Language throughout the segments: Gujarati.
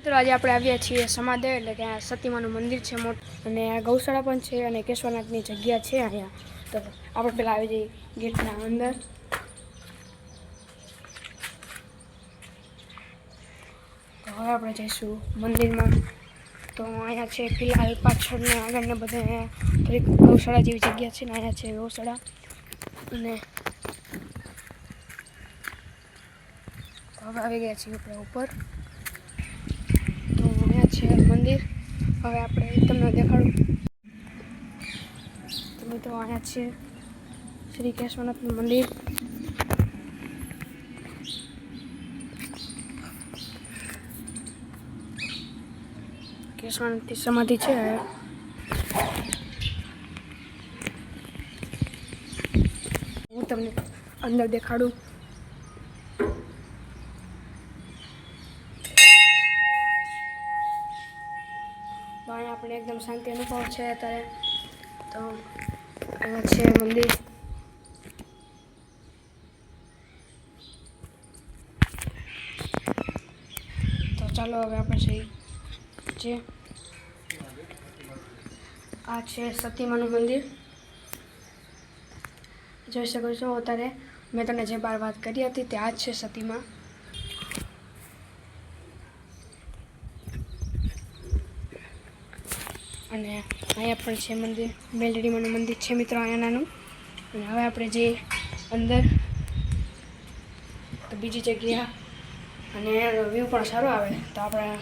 મિત્રો, આજે આપણે આવ્યા છીએ સમાદેવ એટલે કે આ સતીમાનું મંદિર છે મોટું. અને આ ગૌશાળા પણ છે અને કેશવનાથની જગ્યા છે અહીંયા. તો આપણે પહેલાં આવી જઈએ ગેટના અંદર. તો હવે આપણે જઈશું મંદિરમાં. તો અહીંયા છે ફિલહાલ પાછળ ને આગળ ને બધે ગૌશાળા જેવી જગ્યા છે ને અહીંયા છે ગૌશાળા. અને હવે આવી ગયા છીએ આપણે ઉપર તો અહીંયા છે મંદિર હવે આપણે તમને દેખાડું. તમે તો અહીંયા છે શ્રી કેશવનાથનું મંદિર. કેશવનાથની સમાધિ છે હું તમને અંદર દેખાડું. અહીંયા શાંતિ અનુભવ છે અત્યારે. તો આ છે મંદિર. તો ચાલો હવે આપણે જઈએ. જે આ છે સતીમાનું મંદિર. જોઈ શકો છો અત્યારે મેં તમને જે બાર વાત કરી હતી તે આ જ છે સતીમાં. અને અહીંયા પણ છે મંદિર મેલડીમાનું મંદિર છે મિત્રો અહીંયા નાનું અને હવે આપણે જઈએ અંદર તો બીજી જગ્યા અને વ્યૂ પણ સારો આવે. તો આપણે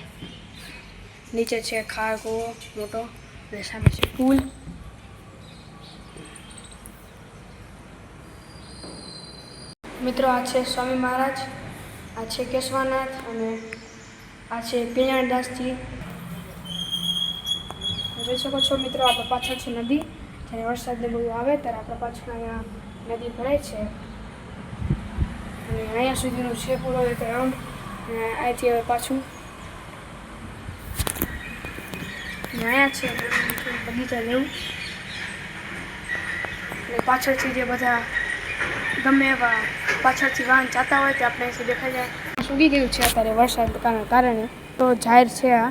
નીચે છે ખાર, કૂવો, મોટો અને સામે છે પુલ. મિત્રો આ છે સ્વામી મહારાજ, આ છે કેશવાનાથ અને આ છે પિણાદાસજી જોઈ શકો છો મિત્રો આપણે પાછળ છે નદી. જ્યારે વરસાદને બધું આવે ત્યારે આપણે પાછળ અહીંયા નદી ભરાય છે. અને અહીંયા સુધીનું છે પૂરો એક રાઉન્ડ. અને અહીંથી હવે પાછું અહીંયા છે બગીચા જેવું. અને પાછળથી જે બધા ગમે એવા પાછળથી વાહન જતા હોય તે આપણે દેખાય જાય. સુગી ગયું છે અત્યારે વરસાદ કારણે. તો જાહેર છે આ.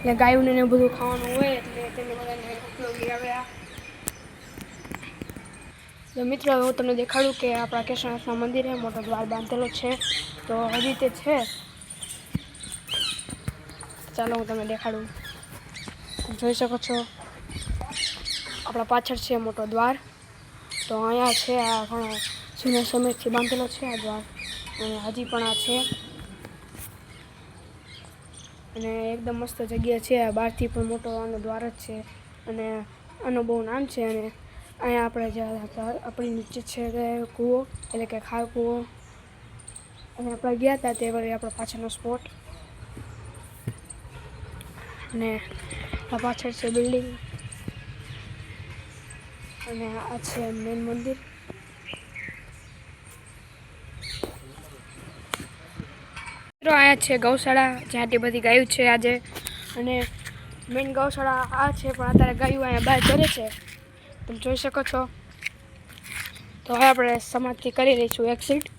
એટલે ગાયોને ને બધું ખાવાનું હોય એટલે તેને બધાને ઉપયોગી આવે આ. તો મિત્રો હું તમને દેખાડું કે આપણા કેશવનાથના મંદિરે મોટો દ્વાર બાંધેલો છે. તો હજી તે છે. ચાલો હું તમને દેખાડું. જોઈ શકો છો? આપણા પાછળ છે મોટો દ્વાર. તો અહીંયા છે આ ઘણો જૂના સમયથી બાંધેલો છે આ દ્વાર. અને હજી પણ આ છે. અને એકદમ મસ્ત જગ્યા છે. બહારથી પણ મોટો આનો દ્વાર જ છે અને આનું બહુ નામ છે અને અહીંયા આપણે જ્યાં આપણી નીચે છે કૂવો, એટલે કે ખાર કૂવો. અને આપણે ગયા હતા તે વળી આપણો પાછળનો સ્પોટ અને આ પાછળ છે બિલ્ડિંગ અને આ છે મેન મંદિર. મિત્રો અહીંયા છે ગૌશાળા, જ્યાં આટલી બધી ગાયું છે આજે. અને મેઇન ગૌશાળા આ છે, પણ અત્યારે ગાયું અહીંયા બહાર ચરે છે. તમે જોઈ શકો છો. તો હવે આપણે સમાજથી કરી રહીશું એક્સિટ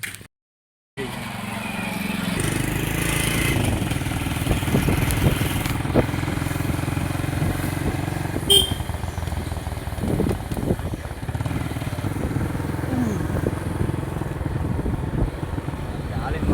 હાલીને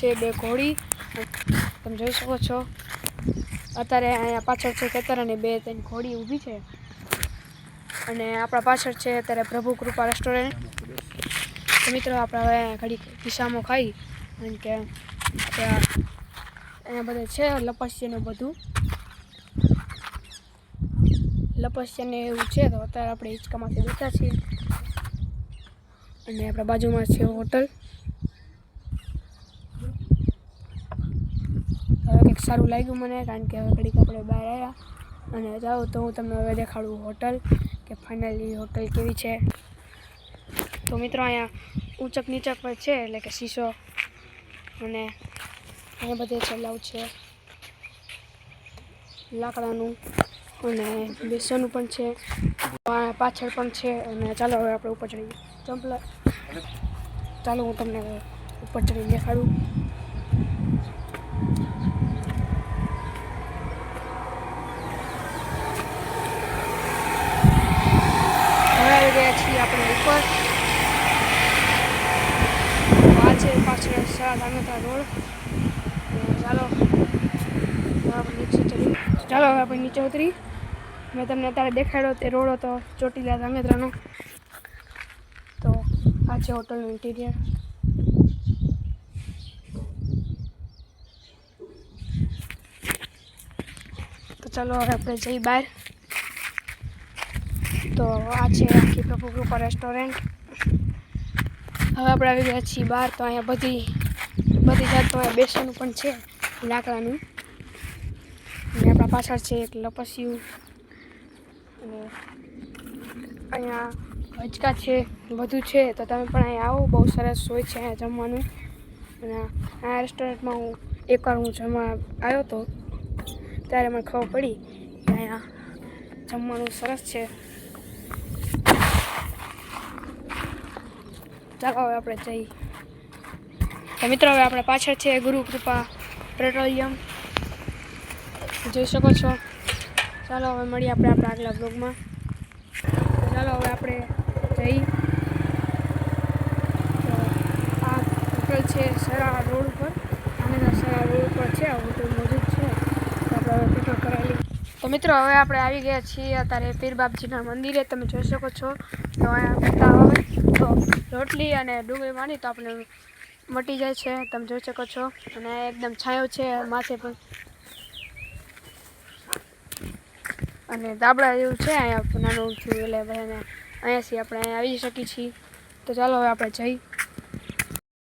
છે બે ઘોડી. તમે જોઈ શકો છો. અત્યારે અહીંયા પાછળ છે ખેતર અને બે ત્રણ ઘોડી ઊભી છે. અને આપણા પાછળ છે અત્યારે પ્રભુ કૃપા રેસ્ટોરન્ટ મિત્રો, આપણે હવે ઘડી દિશામાં ખાઈ. કારણ કે અહીંયા બધે છે લપસ્યનું બધું. લપસ્યાને એવું છે, તો અત્યારે આપણે હિંચકામાંથી બેઠા છીએ. અને આપણા બાજુમાં છે હોટલ. કંઈક સારું લાગ્યું મને, કારણ કે હવે ઘડીક આપણે બહાર આવ્યા અને જાઓ તો હું તમને હવે દેખાડું હોટલ કે ફાઇનલી હોટલ કેવી છે. તો મિત્રો અહીંયા ઊંચક નીચક પર છે, એટલે કે શીશો અને અહીંયા બધે ચલાવ છે. લાકડાનું અને બેસવાનું પણ છે પાછળ પણ છે અને ચાલો હવે આપણે ઉપર ચડીએ. ચંપલા ચાલો હું તમને ઉપર ચડી દેખાડું હવે આવી ગયા છીએ આપણે ઉપર. આ છે પાછળ ધામેતા રોડ. ચાલો ચાલો, હવે આપણે નીચે ઉતરી. મેં તમને અત્યારે દેખાડ્યો તે રોડ હતો ચોટીલા ધાંગધ્રાનો તો આ છે હોટલનું ઇન્ટિરિયર તો ચાલો, હવે આપણે જઈ બહાર. તો આ છે આખી પ્રભુ કૃપા રેસ્ટોરન્ટ હવે આપણે આવી ગયા છીએ બહાર, તો અહીંયા બધી બધી જાતનું અહીંયા બેસવાનું પણ છે, લાકડાનું. અને આપણા પાછળ છે એક લપસ્યું. અને અહીંયા હચકા છે, બધું છે. તો તમે પણ અહીંયા આવો, બહુ સરસ હોય છે અહીંયા જમવાનું. અને આ રેસ્ટોરન્ટમાં હું એકવાર હું જમવા આવ્યો હતો ત્યારે મને ખબર પડી કે અહીંયા જમવાનું સરસ છે. ચાલો હવે આપણે જઈએ. તો મિત્રો, હવે આપણે પાછળ છે ગુરુ કૃપા પેટ્રોલિયમ. જોઈ શકો છો? ચાલો હવે મળીએ આપણે આપણા આગલા બ્લોગમાં ચાલો હવે આપણે જઈ આ હોટલ છે સરા રોડ ઉપર. આનંદ સરા રોડ ઉપર છે, આ હોટલ મોજૂદ છે. આપણે હવે પેટ્રોલ કરાવી તો મિત્રો, હવે આપણે આવી ગયા છીએ અત્યારે પીર બાપજીના મંદિરે. તમે જોઈ શકો છો. તો અહીંયા રોટલી અને ડુંગળી માંડી તો આપણે મટી જાય છે, તમે જોઈ શકો છો. અને એકદમ છાંયો છે માથે પણ અને દાબડા જેવું છે અહીંયા નાનું ઊંચું એટલે અહીંયાથી આપણે અહીંયા આવી શકીએ છીએ. તો ચાલો હવે આપણે જઈ